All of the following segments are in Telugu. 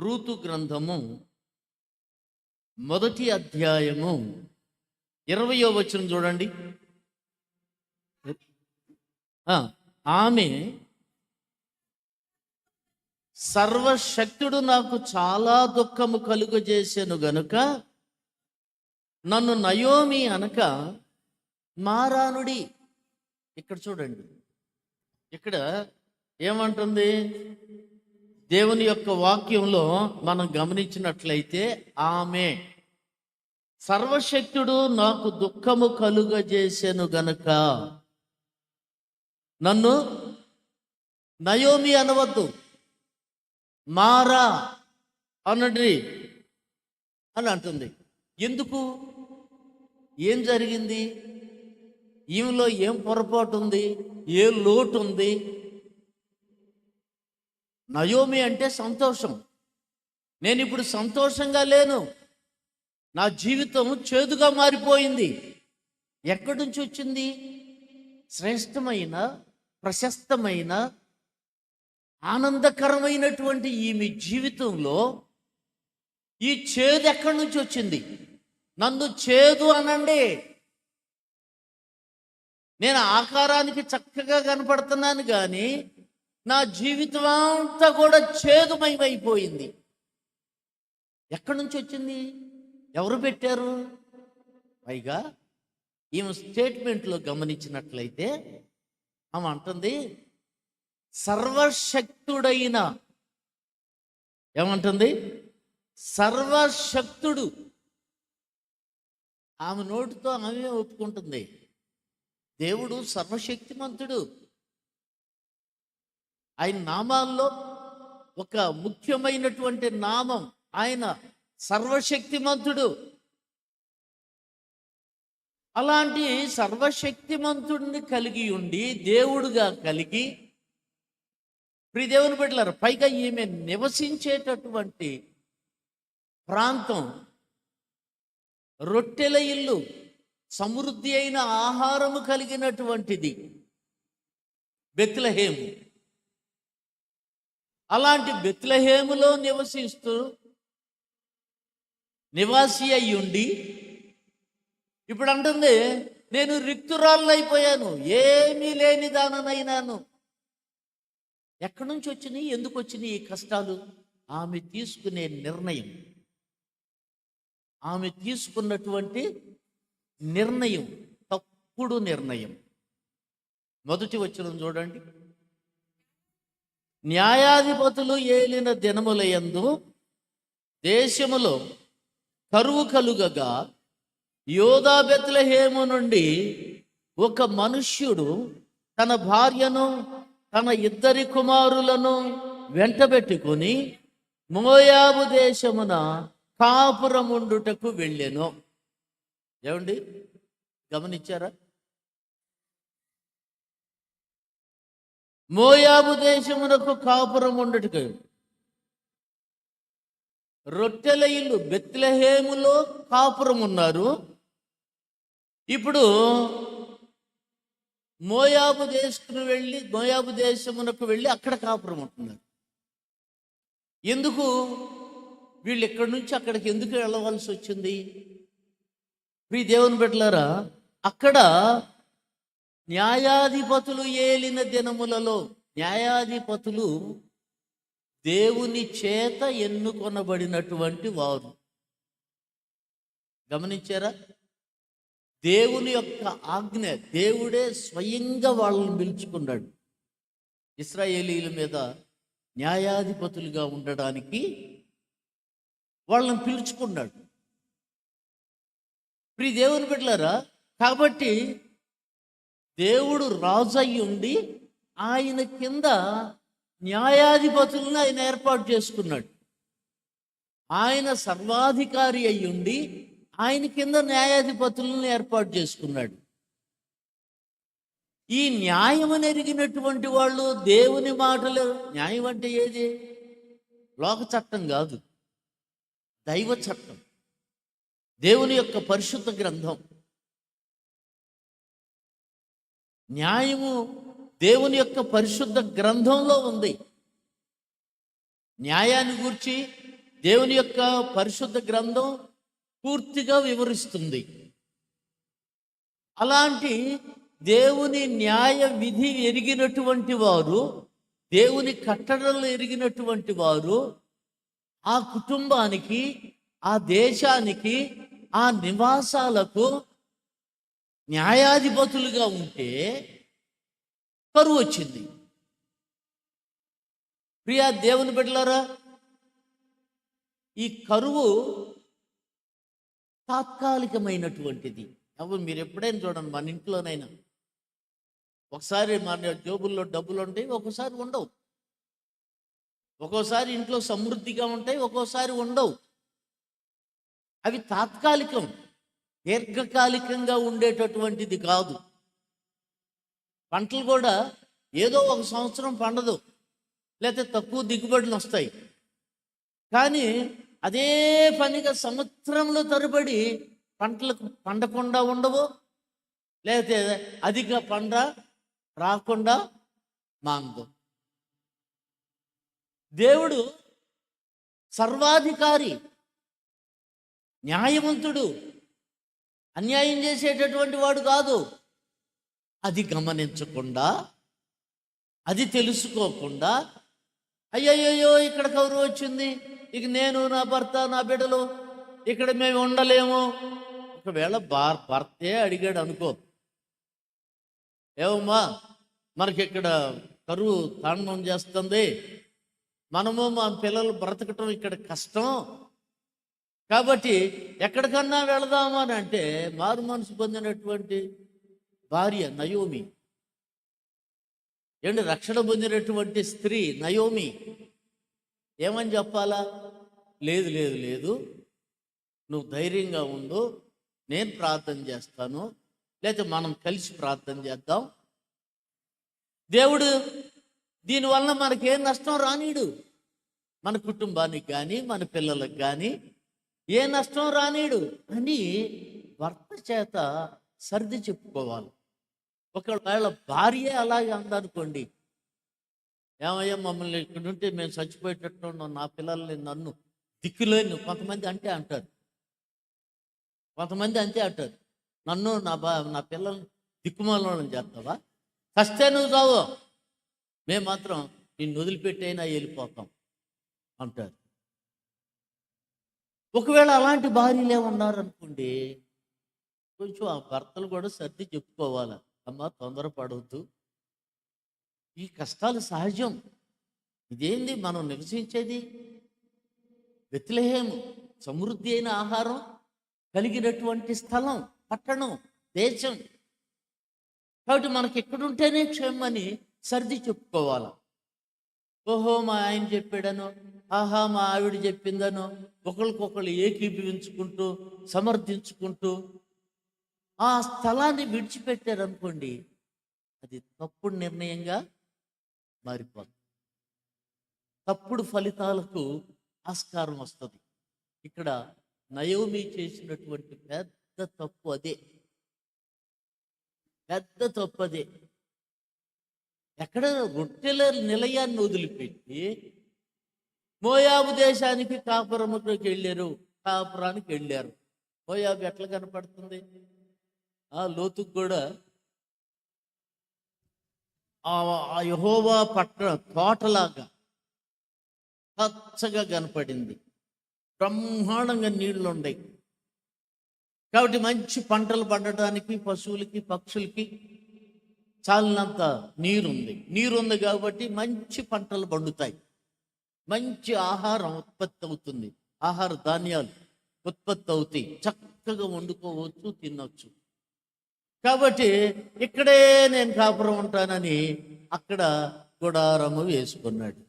రూతు గ్రంథము మొదటి అధ్యాయము ఇరవయో వచనం చూడండి. ఆమె సర్వశక్తుడు నాకు చాలా దుఃఖము కలుగజేసాను గనుక నన్ను నయోమి అనక మారానుడి. ఇక్కడ చూడండి. ఇక్కడ ఏమంటుంది? దేవుని యొక్క వాక్యంలో మనం గమనించినట్లయితే ఆమె సర్వశక్తుడు నాకు దుఃఖము కలుగజేసెను గనుక నన్ను నయోమి అనవద్దు మారా అనండి అని అంటుంది. ఎందుకు? ఏం జరిగింది? ఈమెలో ఏం పొరపాటు ఉంది? ఏ లోటు ఉంది? నయోమి అంటే సంతోషం. నేను ఇప్పుడు సంతోషంగా లేను. నా జీవితం చేదుగా మారిపోయింది. ఎక్కడి నుంచి వచ్చింది? శ్రేష్టమైన ప్రశస్తమైన ఆనందకరమైనటువంటి ఈమె జీవితంలో ఈ చేదు ఎక్కడి నుంచి వచ్చింది? నన్ను చేదు అనండి. నేను ఆకారానికి చక్కగా కనపడుతున్నాను కానీ నా జీవితం అంతా కూడా చేదుమయమైపోయింది. ఎక్కడి నుంచి వచ్చింది? ఎవరు పెట్టారు? పైగా ఈమె స్టేట్మెంట్లో గమనించినట్లయితే ఆమె అంటుంది సర్వశక్తుడైన ఏమంటుంది? సర్వశక్తుడు. ఆమె నోటితో ఆమె ఒప్పుకుంటుంది. దేవుడు సర్వశక్తిమంతుడు. ఆయన నామాల్లో ఒక ముఖ్యమైనటువంటి నామం. ఆయన సర్వశక్తిమంతుడు. అలాంటి సర్వశక్తిమంతుడిని కలిగి ఉండి దేవుడుగా కలిగి ప్రియదేవుని బిడ్డలారు పైగా ఈమె నివసించేటటువంటి ప్రాంతం రొట్టెల ఇల్లు సమృద్ధి అయిన ఆహారము కలిగినటువంటిది. బెత్లహేము. అలాంటి బెత్లహేములో నివసిస్తూ నివాసి అయి ఉండి ఇప్పుడు అంటుంది నేను రిక్తురాళ్ళు అయిపోయాను ఏమీ లేని దాననైనాను ఎక్కడి నుంచి వచ్చినాయి ఎందుకు వచ్చినాయి ఈ కష్టాలు? ఆమె తీసుకునే నిర్ణయం. ఆమె తీసుకున్నటువంటి నిర్ణయం తప్పుడు నిర్ణయం. మొదటి వచ్చిన చూడండి. న్యాయాధిపతులు ఏలిన దినములయందు దేశములో కరువు కలుగగా యోధా బెత్లహేము నుండి ఒక మనుష్యుడు తన భార్యను తన ఇద్దరి కుమారులను వెంటబెట్టుకుని మోయాబు దేశమున కాపురముండుటకు వెళ్ళెను. ఏమండి? గమనించారా? మోయాబు దేశమునకు కాపురం ఉండటకు రొట్టెల ఇల్లు బెత్లహేములో కాపురం ఉన్నారు. ఇప్పుడు మోయాబు దేశం వెళ్ళి మోయాబు దేశమునకు వెళ్ళి అక్కడ కాపురం ఉంటున్నారు. ఎందుకు? వీళ్ళు ఇక్కడి నుంచి అక్కడికి ఎందుకు వెళ్ళవలసి వచ్చింది? మీ దేవుని బిడ్డలారా అక్కడ న్యాయాధిపతులు ఏలిన దినములలో న్యాయాధిపతులు దేవుని చేత ఎన్నుకొనబడినటువంటి వారు. గమనించారా? దేవుని యొక్క ఆజ్ఞ దేవుడే స్వయంగా వాళ్ళని పిలుచుకున్నాడు. ఇస్రాయేలీల మీద న్యాయాధిపతులుగా ఉండడానికి వాళ్ళని పిలుచుకున్నాడు. ప్రి దేవుని బిడ్డలారా కాబట్టి దేవుడు రాజు అయి ఉండి ఆయన కింద న్యాయాధిపతులను ఆయన ఏర్పాటు చేసుకున్నాడు. ఆయన సర్వాధికారి అయి ఉండి ఆయన కింద న్యాయాధిపతులను ఏర్పాటు చేసుకున్నాడు. ఈ న్యాయం ఎరిగినటువంటి వాళ్ళు దేవుని మాటలు న్యాయం అంటే ఏది? లోక చట్టం కాదు. దైవ చట్టం. దేవుని యొక్క పరిశుద్ధ గ్రంథం. న్యాయము దేవుని యొక్క పరిశుద్ధ గ్రంథంలో ఉంది. న్యాయాన్ని గూర్చి దేవుని యొక్క పరిశుద్ధ గ్రంథం పూర్తిగా వివరిస్తుంది. అలాంటి దేవుని న్యాయ విధి ఎరిగినటువంటి వారు దేవుని కట్టడలు ఎరిగినటువంటి వారు ఆ కుటుంబానికి ఆ దేశానికి ఆ నివాసాలకు న్యాయాధిపతులుగా ఉంటే కరువు వచ్చింది. ప్రియా దేవుని బిడ్డలారా ఈ కరువు తాత్కాలికమైనటువంటిది. ఎవరు మీరు ఎప్పుడైనా చూడండి మన ఇంట్లోనైనా. ఒకసారి మన జోబుల్లో డబ్బులు ఉంటాయి ఒక్కోసారి ఉండవు. ఒక్కోసారి ఇంట్లో సమృద్ధిగా ఉంటాయి ఒక్కోసారి ఉండవు. అవి తాత్కాలికం. దీర్ఘకాలికంగా ఉండేటటువంటిది కాదు. పంటలు కూడా ఏదో ఒక సంవత్సరం పండదు. లేకపోతే తక్కువ దిగుబడులు వస్తాయి. కానీ అదే పనిగా సంవత్సరంలో తరబడి పంటలకు పండకుండా ఉండవు లేకపోతే అధిక పంట రాకుండా మాందు దేవుడు సర్వాధికారి న్యాయవంతుడు అన్యాయం చేసేటటువంటి వాడు కాదు. అది గమనించకుండా అది తెలుసుకోకుండా అయ్యయ్యో ఇక్కడ కౌరు వచ్చింది. ఇక నేను నా భర్త నా బిడ్డలు ఇక్కడ మేము ఉండలేము. ఒకవేళ బార్ భర్తే అడిగాడు అనుకో. ఏమమ్మా మనకి ఇక్కడ కరువు తాండం చేస్తుంది. మనము మా పిల్లలు బ్రతకటం ఇక్కడ కష్టం. కాబట్టి ఎక్కడికన్నా వెళదామా అని అంటే మారు మనసు పొందినటువంటి భార్య నయోమి. ఏంటి? రక్షణ పొందినటువంటి స్త్రీ నయోమి. ఏమని చెప్పాలా? లేదు లేదు లేదు. నువ్వు ధైర్యంగా ఉండు. నేను ప్రార్థన చేస్తాను. లేకపోతే మనం కలిసి ప్రార్థన చేద్దాం. దేవుడు దీనివల్ల మనకేం నష్టం రానీడు. మన కుటుంబానికి కానీ మన పిల్లలకు కానీ ఏ నష్టం రానీడు అని భర్త చేత సర్ది చెప్పుకోవాలి. ఒకవేళ భార్య అలాగే అందనుకోండి ఏమయ్యా మమ్మల్ని ఇక్కడ ఉంటే మేము చచ్చిపోయేటట్టు ఉన్నాం నా పిల్లల్ని నన్ను దిక్కులేను కొంతమంది అంటే అంటారు. కొంతమంది అంతే అంటారు. నన్ను నా బా నా పిల్లల్ని దిక్కుమాలను చేస్తావా? కష్టే నువ్వు చావు. మేము మాత్రం నిన్ను వదిలిపెట్టైనా వెళ్ళిపోతాం అంటారు. ఒకవేళ అలాంటి భార్యలే ఉన్నారనుకోండి కొంచెం ఆ భర్తలు కూడా సర్ది చెప్పుకోవాలి అమ్మ తొందరపడవద్దు ఈ కష్టాలు సహజం. ఇదేంది? మనం నివసించేది బెత్లెహేము. సమృద్ధి అయిన ఆహారం కలిగినటువంటి స్థలం పట్టణం దేశం. కాబట్టి మనకి ఎక్కడుంటేనే క్షేమని సర్ది చెప్పుకోవాలి. ఓహో మా ఆయన చెప్పాడను ఆహా మా ఆవిడ చెప్పిందనో ఒకరికొకరు ఏకీభవించుకుంటూ సమర్థించుకుంటూ ఆ స్థలాన్ని విడిచిపెట్టారనుకోండి అది తప్పుడు నిర్ణయంగా మారిపోతుంది తప్పుడు ఫలితాలకు ఆస్కారం వస్తుంది. ఇక్కడ నయోమి చేసినటువంటి పెద్ద తప్పు అదే. పెద్ద తప్పు అదే. ఎక్కడ రొట్టెల నిలయాన్ని వదిలిపెట్టి మోయాబు దేశానికి కాపురముకి వెళ్ళారు. కాపురానికి వెళ్ళారు. మోయాబు ఎట్లా కనపడుతుంది? ఆ లోతుకు కూడా ఆ ఆ యహోవా పట్టణ తోటలాగా పచ్చగా కనపడింది. బ్రహ్మాండంగా నీళ్ళు ఉన్నాయి కాబట్టి మంచి పంటలు పండడానికి పశువులకి పక్షులకి చాలినంత నీరుంది. నీరుంది కాబట్టి మంచి పంటలు పండుతాయి. మంచి ఆహారం ఉత్పత్తి అవుతుంది. ఆహార ధాన్యాలు ఉత్పత్తి అవుతాయి. చక్కగా వండుకోవచ్చు తినవచ్చు కాబట్టి ఇక్కడే నేను కాపురం ఉంటానని అక్కడ గుడారము వేసుకున్నాడు.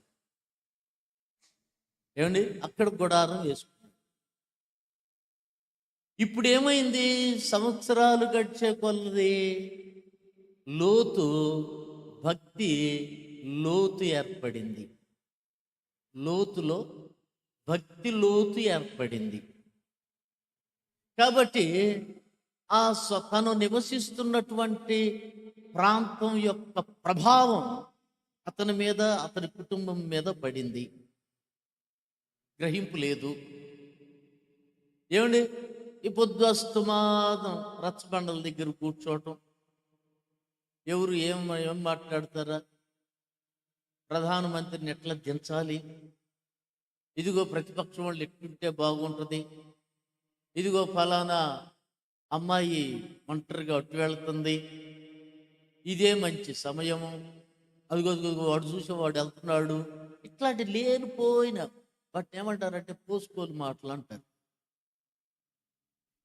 ఏమండి? అక్కడ గుడారం వేసుకున్నాడు. ఇప్పుడు ఏమైంది? సంవత్సరాలు గడిచే కొలది లోతు భక్తి లోతు ఏర్పడింది. లోతులో భక్తి లోతు ఏర్పడింది. కాబట్టి ఆ స్వ- తను నివసిస్తున్నటువంటి ప్రాంతం యొక్క ప్రభావం అతని మీద అతని కుటుంబం మీద పడింది. గ్రహింపు లేదు. ఏమండి? ఈ పొద్దు అస్తమానం రచ్చబండల దగ్గర కూర్చోవటం. ఎవరు ఏం ఏం మాట్లాడతారా? ప్రధానమంత్రిని ఎట్లా దించాలి? ఇదిగో ప్రతిపక్షం వాళ్ళు ఎట్టుంటే బాగుంటుంది. ఇదిగో ఫలానా అమ్మాయి ఒంటరిగా అట్టు వెళ్తుంది. ఇదే మంచి సమయము. అదిగో వాడు చూసి వాడు వెళ్తున్నాడు. ఇట్లాంటి లేనిపోయిన వాటిని ఏమంటారంటే పోసుకోని మాటలు అంటారు.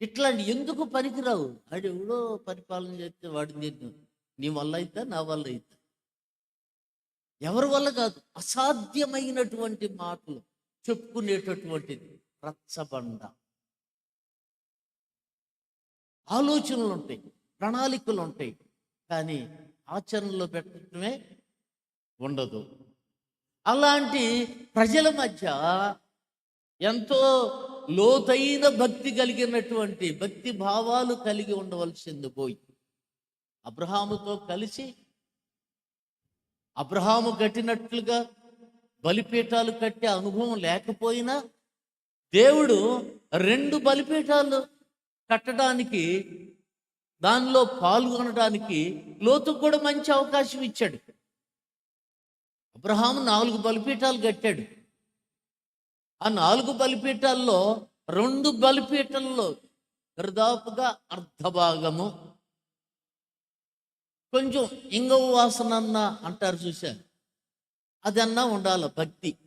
ఇట్లాంటి ఎందుకు పనికిరావు? అది ఎవడో పరిపాలన చేస్తే వాడి నేను నీ వల్ల అయితే నా వల్ల అయితే ఎవరి వల్ల కాదు అసాధ్యమైనటువంటి మాటలు చెప్పుకునేటటువంటిది రచ్చబండ. ఆలోచనలు ఉంటాయి ప్రణాళికలు ఉంటాయి కానీ ఆచరణలో పెట్టడమే ఉండదు. అలాంటి ప్రజల మధ్య ఎంతో లోతైన భక్తి కలిగినటువంటి భక్తి భావాలు కలిగి ఉండవలసింది పోయి. అబ్రహాముతో కలిసి అబ్రహాము కట్టినట్లుగా బలిపీఠాలు కట్టే అనుభవం లేకపోయినా దేవుడు రెండు బలిపీఠాలు కట్టడానికి దానిలో పాల్గొనడానికి లోతుకు కూడా మంచి అవకాశం ఇచ్చాడు. అబ్రహాము నాలుగు బలిపీఠాలు కట్టాడు. ఆ నాలుగు బలిపీఠాల్లో రెండు బలిపీఠాల్లో దాదాపుగా అర్ధభాగము కొంచెం ఇంగవ వాసన అన్న అంటారు చూశారు. అదన్నా ఉండాలి భక్తి.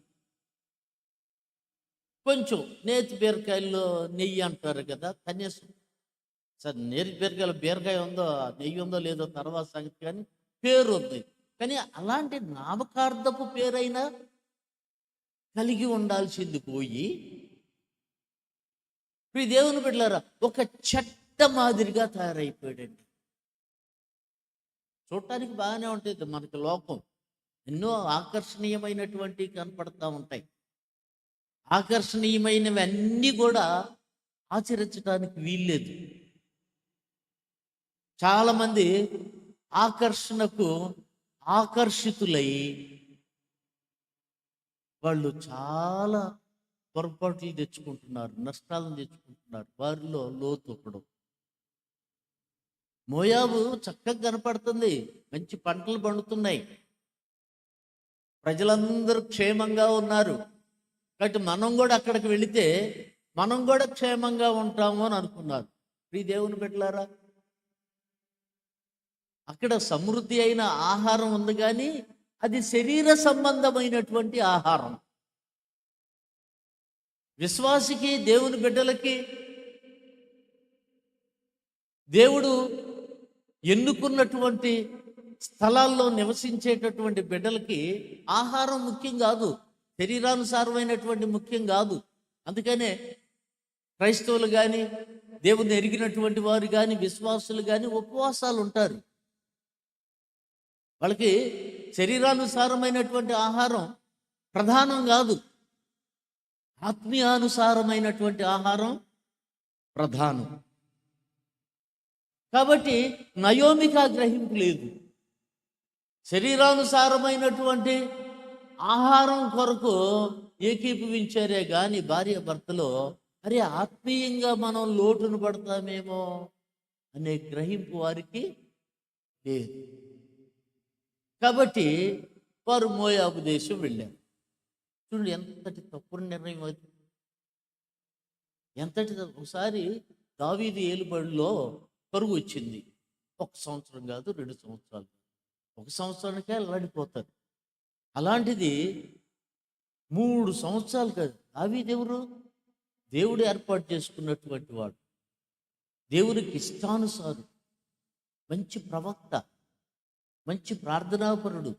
కొంచెం నేతి బీరకాయల్లో నెయ్యి అంటారు కదా కనీసం. సరే నేతి బీరకాయలో బీరకాయ ఉందో నెయ్యి ఉందో లేదో తర్వాత సంగతి కానీ పేరు ఉంది. కానీ అలాంటి నామకార్థపు పేరైనా కలిగి ఉండాల్సింది పోయి ఈ దేవుని బిడ్డలారా ఒక చెట్ట మాదిరిగా తయారైపోయాడండి. చూడటానికి బాగానే ఉంటుంది మనకి లోకం. ఎన్నో ఆకర్షణీయమైనటువంటి కనపడతా ఉంటాయి. ఆకర్షణీయమైనవి అన్నీ కూడా ఆచరించడానికి వీల్లేదు. చాలామంది ఆకర్షణకు ఆకర్షితులై వాళ్ళు చాలా పొరపాట్లు తెచ్చుకుంటున్నారు నష్టాలను తెచ్చుకుంటున్నారు. వారిలో లోతు ఒకడు. మోయాబు చక్కగా కనపడుతుంది. మంచి పంటలు పండుతున్నాయి. ప్రజలందరూ క్షేమంగా ఉన్నారు. కాబట్టి మనం కూడా అక్కడికి వెళితే మనం కూడా క్షేమంగా ఉంటాము అని అనుకున్నారు. ప్రీ దేవుని పెట్టలారా అక్కడ సమృద్ధి అయిన ఆహారం ఉంది కానీ అది శరీర సంబంధమైనటువంటి ఆహారం. విశ్వాసికి దేవుని బిడ్డలకి దేవుడు ఎన్నుకున్నటువంటి స్థలాల్లో నివసించేటటువంటి బిడ్డలకి ఆహారం ముఖ్యం కాదు శరీరానుసారమైనటువంటి ముఖ్యం కాదు. అందుకనే క్రైస్తవులు కానీ దేవుని ఎరిగినటువంటి వారు కానీ విశ్వాసులు కానీ ఉపవాసాలు ఉంటారు. వాళ్ళకి శరీరానుసారమైనటువంటి ఆహారం ప్రధానం కాదు. ఆత్మీయానుసారమైనటువంటి ఆహారం ప్రధానం. కాబట్టి నయోమిక గ్రహింపు లేదు. శరీరానుసారమైనటువంటి ఆహారం కొరకు ఏకీభవించారే కానీ భార్య భర్తలో అరే ఆత్మీయంగా మనం లోటును పడతామేమో అనే గ్రహింపు వారికి లేదు. కాబట్టి వారు మోయాబు దేశం వెళ్ళారు. చూడండి ఎంతటి తప్పుడు నిర్ణయం అది. ఎంతటి ఒకసారి దావీది ఏలుబడిలో కరువు వచ్చింది ఒక సంవత్సరం కాదు రెండు సంవత్సరాలు. ఒక సంవత్సరానికే అల్లాడిపోతారు. అలాంటిది మూడు సంవత్సరాలు కాదు. అవి దేవుడు దేవుడు ఏర్పాటు చేసుకున్నటువంటి వాడు. దేవునికి ఇష్టానుసారు మంచి ప్రవక్త. మంచి ప్రార్థనాపరుడు.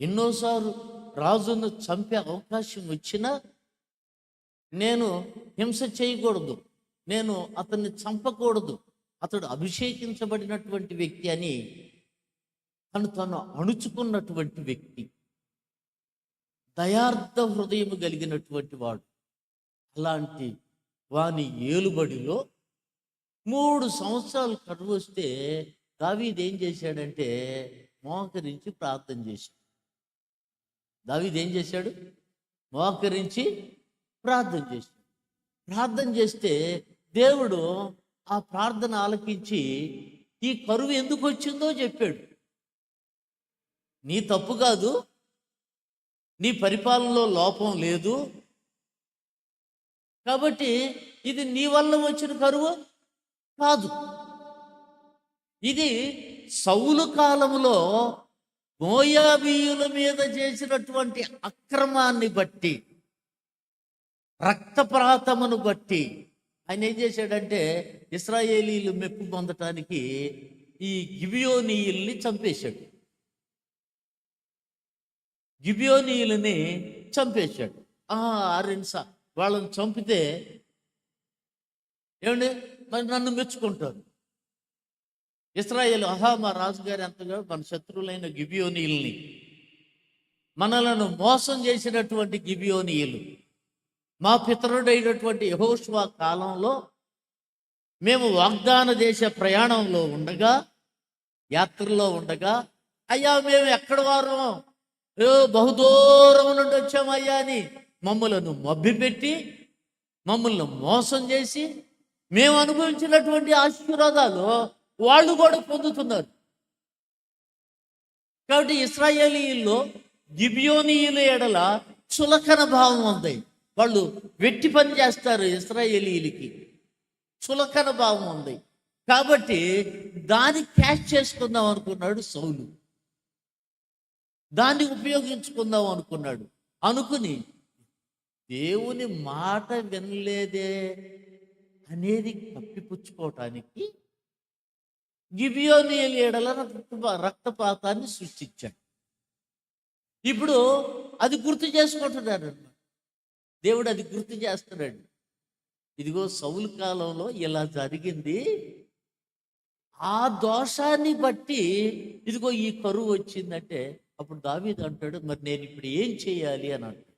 ఎన్నోసార్లు రాజును చంపే అవకాశం వచ్చినా నేను హింస చేయకూడదు. నేను అతన్ని చంపకూడదు. అతడు అభిషేకించబడినటువంటి వ్యక్తి అని తను తను అణుచుకున్నటువంటి వ్యక్తి. దయార్థ హృదయం కలిగినటువంటి వాడు. అలాంటి వాని ఏలుబడిలో మూడు సంవత్సరాలు కరువు వస్తే దావీది ఏం చేశాడంటే మోకరించి ప్రార్థన చేశాడు. దావీది ఏం చేశాడు? మోకరించి ప్రార్థన చేశాడు. ప్రార్థన చేస్తే దేవుడు ఆ ప్రార్థన ఆలకించి ఈ కరువు ఎందుకు వచ్చిందో చెప్పాడు. నీ తప్పు కాదు నీ పరిపాలనలో లోపం లేదు. కాబట్టి ఇది నీ వల్ల వచ్చిన కరువు కాదు. ఇది సౌలు కాలంలో మోయాబీయుల మీద చేసినటువంటి అక్రమాన్ని బట్టి రక్తప్రాతమును బట్టి ఆయన ఏం చేశాడంటే ఇస్రాయేలీలు మెప్పు పొందటానికి ఈ గిబియోనీయుల్ని చంపేశాడు. గిబియోనీయులని చంపేశాడు. ఆ అరెన్సా వాళ్ళని చంపితే ఏమండి? మరి నన్ను మెచ్చుకుంటారు. ఇస్రాయేల్ అహా మా రాజుగారు ఎంతగా మన శత్రువులైన గిబియోనీయుల్ని మనలను మోసం చేసినటువంటి గిబియోనీయులు. మా పితరుడైనటువంటి యహోష్వా కాలంలో మేము వాగ్దాన దేశ ప్రయాణంలో ఉండగా యాత్రలో ఉండగా అయ్యా మేము ఎక్కడ వారం? బహుదూరం నుండి వచ్చామయ్యా అని మమ్మలను మభ్యపెట్టి మమ్మల్ని మోసం చేసి మేము అనుభవించినటువంటి ఆశీర్వాదాలు వాళ్ళు కూడా పొందుతున్నారు. కాబట్టి ఇస్రాయేలీల్లో గిబియోనీయుల ఎడల చులకన భావం ఉంది. వాళ్ళు వెట్టి పని చేస్తారు ఇస్రాయేలీలకి. చులకన భావం ఉంది. కాబట్టి దాన్ని క్యాష్ చేసుకుందాం అనుకున్నాడు సౌలు. దాన్ని ఉపయోగించుకుందాం అనుకున్నాడు. అనుకుని దేవుని మాట వినలేదే అనేది కప్పిపుచ్చుకోవటానికి గిబియోనియల్ ఏడల రక్త రక్తపాతాన్ని సృష్టించాడు. ఇప్పుడు అది గుర్తు చేసుకుంటున్నాడు దేవుడు అది గుర్తు చేస్తున్నాడు. ఇదిగో సౌలు కాలంలో ఇలా జరిగింది. ఆ దోషాన్ని బట్టి ఇదిగో ఈ కరువు వచ్చిందంటే అప్పుడు దావీద్ అంటాడు మరి నేను ఇప్పుడు ఏం చేయాలి? అని అంటాడు.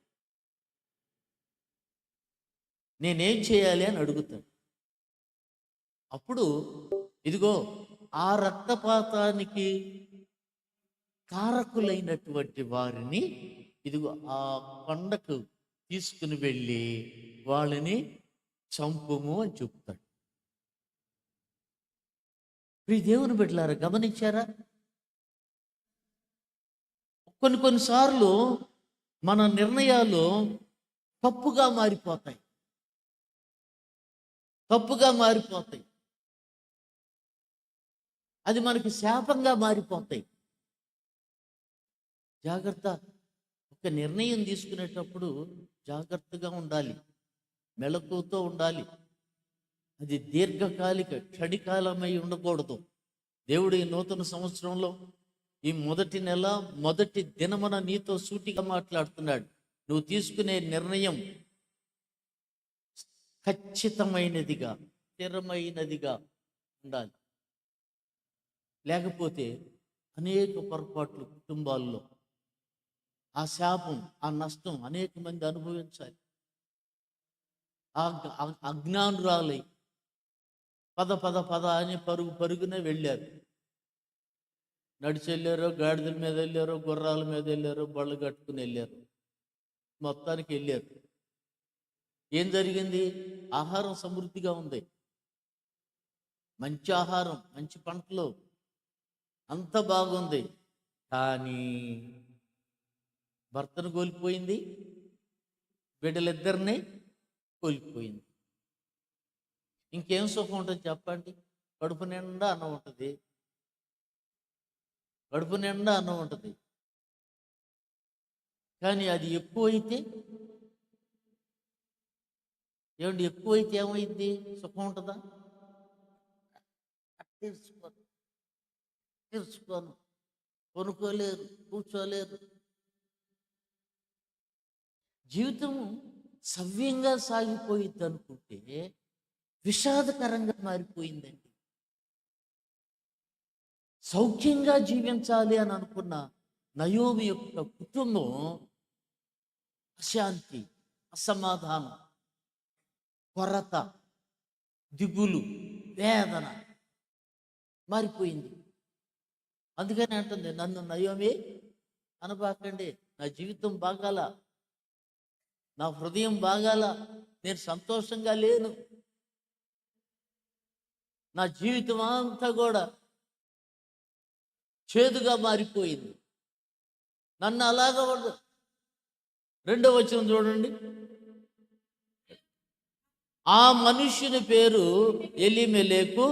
నేనేం చేయాలి? అని అడుగుతాడు. అప్పుడు ఇదిగో ఆ రక్తపాతానికి కారకులైనటువంటి వారిని ఇదిగో ఆ కొండకు తీసుకుని వెళ్ళి వాళ్ళని చంపుము అని చెప్తాడు. ఈ దేవుని బిడ్డలారా గమనించారా? కొన్ని కొన్నిసార్లు మన నిర్ణయాలు తప్పుగా మారిపోతాయి. తప్పుగా మారిపోతాయి. అది మనకి శాపంగా మారిపోతాయి. జాగ్రత్త ఒక నిర్ణయం తీసుకునేటప్పుడు జాగ్రత్తగా ఉండాలి. మెలకుతో ఉండాలి. అది దీర్ఘకాలిక క్షణికాలమై ఉండకూడదు. దేవుడు ఈ నూతన సంవత్సరంలో ఈ మొదటి నెల మొదటి దినమున నీతో సూటిగా మాట్లాడుతున్నాడు. నువ్వు తీసుకునే నిర్ణయం ఖచ్చితమైనదిగా స్థిరమైనదిగా ఉండాలి. లేకపోతే అనేక పొరపాట్లు కుటుంబాల్లో ఆ శాపం ఆ నష్టం అనేక మంది అనుభవించాలి. ఆ అజ్ఞానురాలై పద పద పద అని పరుగు పరుగునే వెళ్ళారు. నడిచి వెళ్ళారో గాడిదల మీద వెళ్ళారో గుర్రాల మీద వెళ్ళారో బళ్ళు కట్టుకుని వెళ్ళారు. మొత్తానికి వెళ్ళారు. ఏం జరిగింది? ఆహారం సమృద్ధిగా ఉంది. మంచి ఆహారం మంచి పంటలు. అంత బాగుంది. కానీ భర్తను కోల్పోయింది బిడ్డలిద్దరిని కోల్పోయింది. ఇంకేం సుఖం ఉంటుంది చెప్పండి? కడుపు నిండా అన్నం ఉంటుంది. కడుపు నిండా అన్నం ఉంటుంది. కానీ అది ఎక్కువైతే ఏమండి ఎక్కువైతే ఏమైంది సుఖం ఉంటుందా? తీర్చుకోను. తీర్చుకోను. కొనుక్కోలేరు కూర్చోలేరు. జీవితం సవ్యంగా సాగిపోయింది అనుకుంటే విషాదకరంగా మారిపోయిందండి. సౌఖ్యంగా జీవించాలి అని అనుకున్న నయోమి యొక్క కుటుంబం అశాంతి అసమాధానం కొరత దిగులు వేదన మారిపోయింది. అందుకని అంటుంది నన్ను నయోమి అనబాకండి నా జీవితం బాగాల నా హృదయం బాగాల నేను సంతోషంగా లేను. నా జీవితం అంతా కూడా చేదుగా మారిపోయింది. నన్ను అలాగ వద్దు రెండో వచనం చూడండి. ఆ మనుష్యుని పేరు ఎలిమెలేకు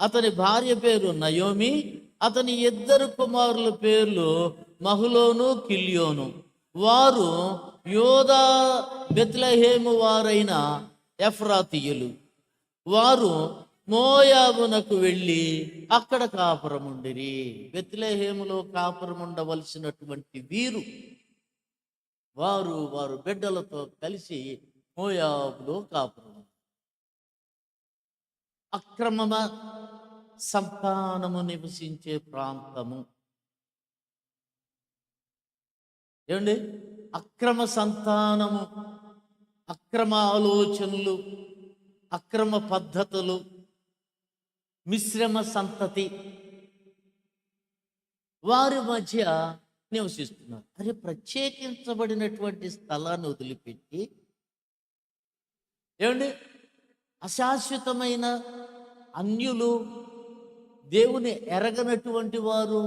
అతని భార్య పేరు నయోమి అతని ఇద్దరు కుమారుల పేర్లు మహులోను కిల్యోను. వారు యోధా బెత్లహేము వారైన ఎఫ్రాతీయులు. వారు మోయాబునకు వెళ్ళి అక్కడ కాపురముండిరి. బెత్లహేములో కాపురం ఉండవలసినటువంటి వీరు వారు వారు బిడ్డలతో కలిసి మోయాబులో కాపురం అక్రమమ సంతానము నివసించే ప్రాంతము. ఏమండి? అక్రమ సంతానము అక్రమ ఆలోచనలు అక్రమ పద్ధతులు మిశ్రమ సంతతి. వారి మధ్య నివసిస్తున్నారు. అరే ప్రత్యేకించబడినటువంటి స్థలాన్ని వదిలిపెట్టి ఏమండి? అశాశ్వతమైన అన్యులు దేవుని ఎరగనటువంటి వారు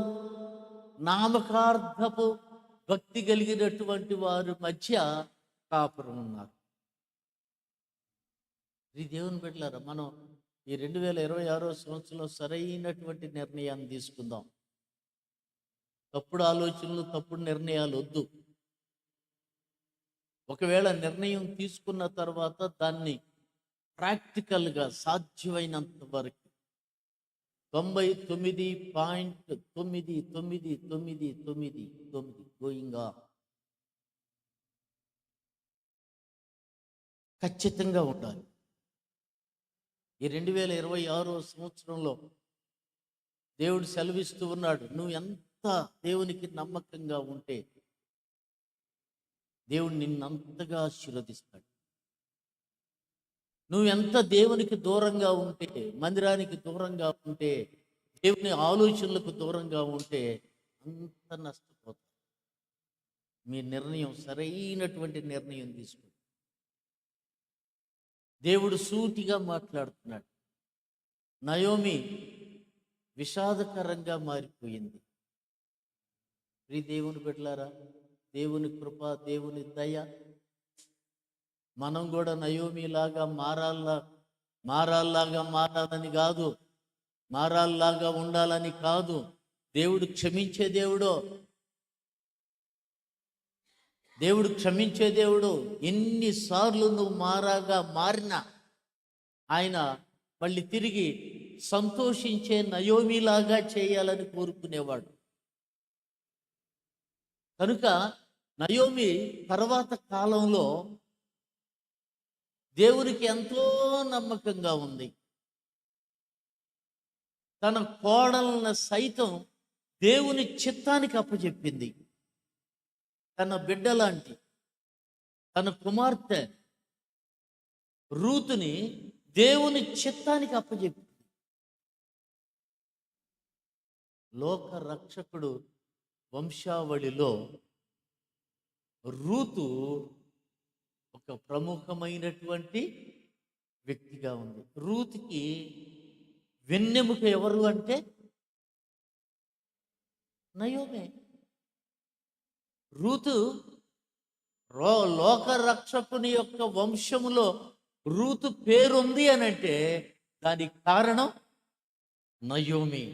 నామకార్థపు భక్తి కలిగినటువంటి వారి మధ్య కాపురం ఉన్నారు. శ్రీ దేవుని బిడ్డలారా మనం ఈ రెండు వేల ఇరవై ఆరో సంవత్సరంలో సరైనటువంటి నిర్ణయాన్ని తీసుకుందాం. తప్పుడు ఆలోచనలు తప్పుడు నిర్ణయాలు వద్దు. ఒకవేళ నిర్ణయం తీసుకున్న తర్వాత దాన్ని ప్రాక్టికల్గా సాధ్యమైనంత వరకు తొంభై తొమ్మిది పాయింట్ తొమ్మిది తొమ్మిది తొమ్మిది తొమ్మిది తొమ్మిది గోయింగా ఖచ్చితంగా ఉండాలి. ఈ రెండు వేల ఇరవై ఆరో సంవత్సరంలో దేవుడు సెలవిస్తూ ఉన్నాడు నువ్వు ఎంత దేవునికి నమ్మకంగా ఉంటే దేవుడు నిన్నంతగా ఆశీర్వదిస్తాడు. నువ్వు ఎంత దేవునికి దూరంగా ఉంటే మందిరానికి దూరంగా ఉంటే దేవుని ఆలోచనలకు దూరంగా ఉంటే అంత నష్టపోతావు. మీ నిర్ణయం సరైనటువంటి నిర్ణయం తీసుకోండి దేవుడు సూటిగా మాట్లాడుతున్నాడు. నయోమి విషాదకరంగా మారిపోయింది. ప్రీ దేవుని బిడ్డలారా దేవుని కృప దేవుని దయ మనం కూడా నయోమిలాగా మారాల్లా మారాల్లాగా మారాలని కాదు మారాల్లాగా ఉండాలని కాదు. దేవుడు క్షమించే దేవుడో. దేవుడు క్షమించే దేవుడు. ఎన్నిసార్లు నువ్వు మారాగా మారినా ఆయన మళ్ళీ తిరిగి సంతోషించే నయోమిలాగా చేయాలని కోరుకునేవాడు. కనుక నయోమి తర్వాత కాలంలో దేవునికి ఎంతో నమ్మకంగా ఉంది. తన కోడలను సైతం దేవుని చిత్తానికి అప్పచెప్పింది తన బిడ్డ లాంటి తన కుమార్తె రూతుని దేవుని చిత్తానికి అప్పచెప్పింది లోక రక్షకుడు వంశావళిలో రూతు ఒక ప్రముఖమైనటువంటి వ్యక్తిగా ఉంది. రూతుకి వెన్నెముక ఎవరు అంటే నయోమే. రూతు రో లోక రక్షకుని యొక్క వంశములో రూతు పేరుంది అని అంటే దానికి కారణం నయోమి.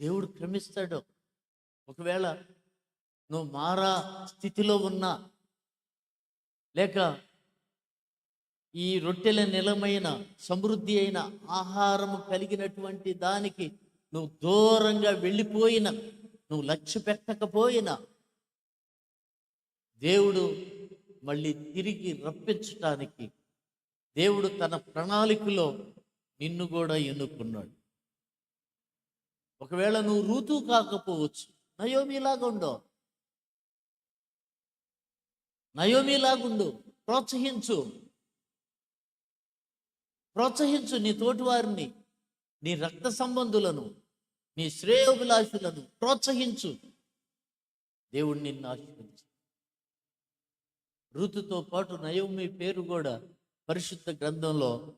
దేవుడు క్రమిస్తాడు ఒకవేళ నువ్వు మారా స్థితిలో ఉన్నా లేక ఈ రొట్టెల నిలమైన సమృద్ధి అయిన ఆహారము కలిగినటువంటి దానికి నువ్వు దూరంగా వెళ్ళిపోయిన నువ్వు లక్ష్య పెట్టకపోయినా దేవుడు మళ్ళీ తిరిగి రప్పించటానికి దేవుడు తన ప్రణాళికలో నిన్ను కూడా ఎన్నుకున్నాడు. ఒకవేళ నువ్వు ఋతువు కాకపోవచ్చు నయోమిలాగా ఉండవు నయోమిలాగుండు. ప్రోత్సహించు. ప్రోత్సహించు నీ తోటివారిని నీ రక్త సంబంధులను నీ శ్రేయోభిలాషులను. ప్రోత్సహించు. దేవుడు నిన్ను ఆశీర్వదిస్తాడు ఋతుతో పాటు నయోమి పేరు కూడా పరిశుద్ధ గ్రంథంలో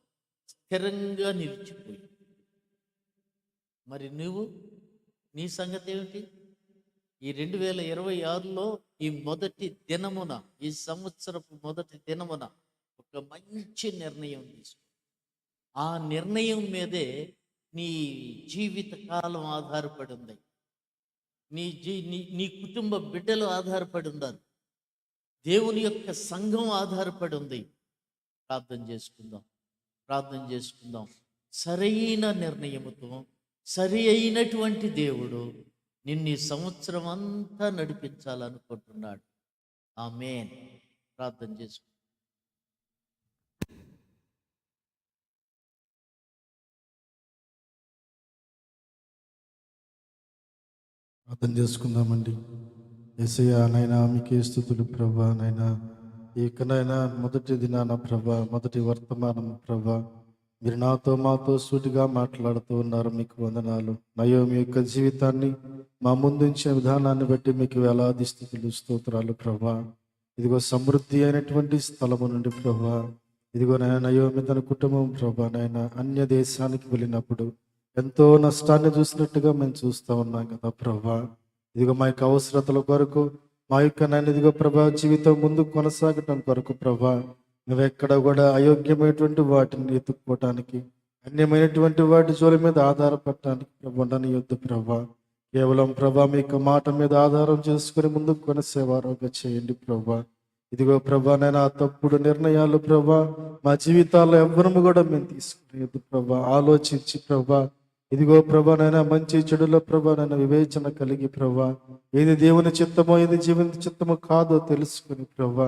స్థిరంగా నిలిచిపోయి మరి నువ్వు నీ సంగతి ఏమిటి? ఈ రెండు వేల ఇరవై ఆరులో ఈ మొదటి దినమున ఈ సంవత్సరపు మొదటి దినమున ఒక మంచి నిర్ణయం తీసుకో. ఆ నిర్ణయం మీదే నీ జీవిత కాలం ఆధారపడి ఉంది. నీ జీ నీ నీ కుటుంబ బిడ్డలు ఆధారపడి ఉన్నారు దేవుని యొక్క సంఘం ఆధారపడి ఉంది. ప్రార్థన చేసుకుందాం. ప్రార్థన చేసుకుందాం. సరైన నిర్ణయముతో సరి అయినటువంటి దేవుడు నిన్ను ఈ సంవత్సరం అంతా నడిపించాలనుకుంటున్నాడు. ఆమె ప్రార్థన చేసుకుందాం. అర్థం చేసుకుందామండి. ఎసయ్య నైనా మీకే స్థుతులు ప్రభా నైనా ఇకనైనా మొదటి దినాన ప్రభా మొదటి వర్తమానం ప్రభా. మీరు నాతో మాతో సూటిగా మాట్లాడుతూ ఉన్నారు మీకు వందనాలు. నయో మీ యొక్క జీవితాన్ని మా ముందుంచిన విధానాన్ని బట్టి మీకు వేలాది స్థితులు స్తోత్రాలు ప్రభా. ఇదిగో సమృద్ధి అయినటువంటి స్థలము నుండి ప్రభా. ఇదిగో నాయన నయోమి తన కుటుంబం ప్రభా నాయన అన్య దేశానికి వెళ్ళినప్పుడు ఎంతో నష్టాన్ని చూసినట్టుగా మేము చూస్తూ ఉన్నాం కదా ప్రభా. ఇదిగో మా యొక్క అవసరతల కొరకు మా యొక్క నాయన ఇదిగో ప్రభా జీవితం ముందు కొనసాగటం కొరకు ప్రభా. నువ్వెక్కడ కూడా అయోగ్యమైనటువంటి వాటిని ఎత్తుక్కోవటానికి అన్యమైనటువంటి వాటి జోలి మీద ఆధారపడటానికి ప్రభా నన్ను యొద్దు ప్రభా. కేవలం ప్రభా మీ యొక్క మాట మీద ఆధారం చేసుకుని ముందుకు కొనసేవారోగా చేయండి ప్రభా. ఇదిగో ప్రభా నేను ఆ తప్పుడు నిర్ణయాలు ప్రభా మా జీవితాల్లో ఎవ్వరము కూడా మేము తీసుకునేది ప్రభా. ఆలోచించి ప్రభా ఇదిగో ప్రభా నైనా మంచి చెడుల ప్రభా నైనా వివేచన కలిగి ప్రభా ఏది దేవుని చిత్తమో ఏది జీవన చిత్తమో కాదో తెలుసుకుని ప్రభా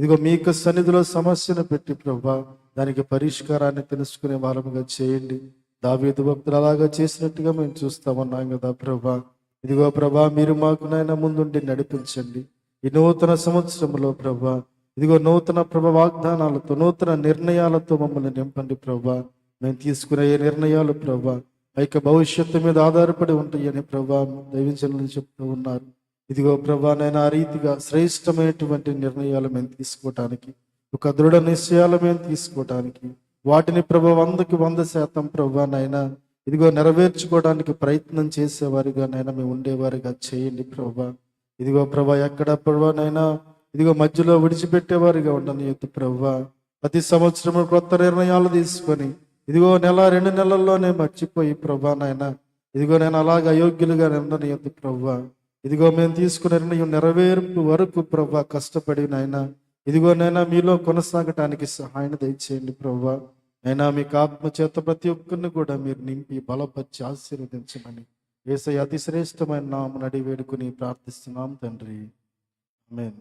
ఇదిగో మీ యొక్క సన్నిధిలో సమస్యను పెట్టి ప్రభా దానికి పరిష్కారాన్ని తెలుసుకునే వారముగా చేయండి. దావీదు భక్తులు అలాగా చేసినట్టుగా మేము చూస్తామన్నాం కదా ప్రభా. ఇదిగో ప్రభా మీరు మాకు నాయన ముందుండి నడిపించండి. ఈ నూతన సంవత్సరంలో ప్రభా ఇదిగో నూతన ప్రభ వాగ్దానాలతో నూతన నిర్ణయాలతో మమ్మల్ని నింపండి ప్రభా. మేము తీసుకునే ఏ నిర్ణయాలు ప్రభా ఆ యొక్క భవిష్యత్తు మీద ఆధారపడి ఉంటాయని ప్రభా దైవజనులు చెప్తూ ఉన్నారు. ఇదిగో ప్రభా నేను ఆ రీతిగా శ్రేష్టమైనటువంటి నిర్ణయాలు మేము తీసుకోవటానికి ఒక దృఢ నిశ్చయాలు మేము తీసుకోవటానికి వాటిని ప్రభ వందకి వంద శాతం ప్రభా నైనా ఇదిగో నెరవేర్చుకోవడానికి ప్రయత్నం చేసేవారిగా నైనా మేము ఉండేవారిగా చేయండి ప్రభా. ఇదిగో ప్రభా ఎక్కడ ప్రభా నైనా ఇదిగో మధ్యలో విడిచిపెట్టేవారిగా ఉండని ఎత్తు ప్రభా. ప్రతి సంవత్సరం కొత్త నిర్ణయాలు తీసుకొని ఇదిగో నెల రెండు నెలల్లోనే మర్చిపోయి ప్రభా నాయన ఇదిగో నేను అలాగ అయోగ్యులుగా నిర్ణయద్దు ప్రభా. ఇదిగో మేము తీసుకున్న నిర్ణయం నెరవేర్పు వరకు ప్రభా కష్టపడి నాయన. ఇదిగో నైనా మీలో కొనసాగటానికి సహాయం దయచేయండి ప్రభా అయినా మీకు ఆత్మ చేత ప్రతి ఒక్కరిని కూడా మీరు నింపి బలపరిచి ఆశీర్వదించమని ఏసై అతి శ్రేష్టమైన నామని అడిగి వేడుకుని ప్రార్థిస్తున్నాం తండ్రి. మేము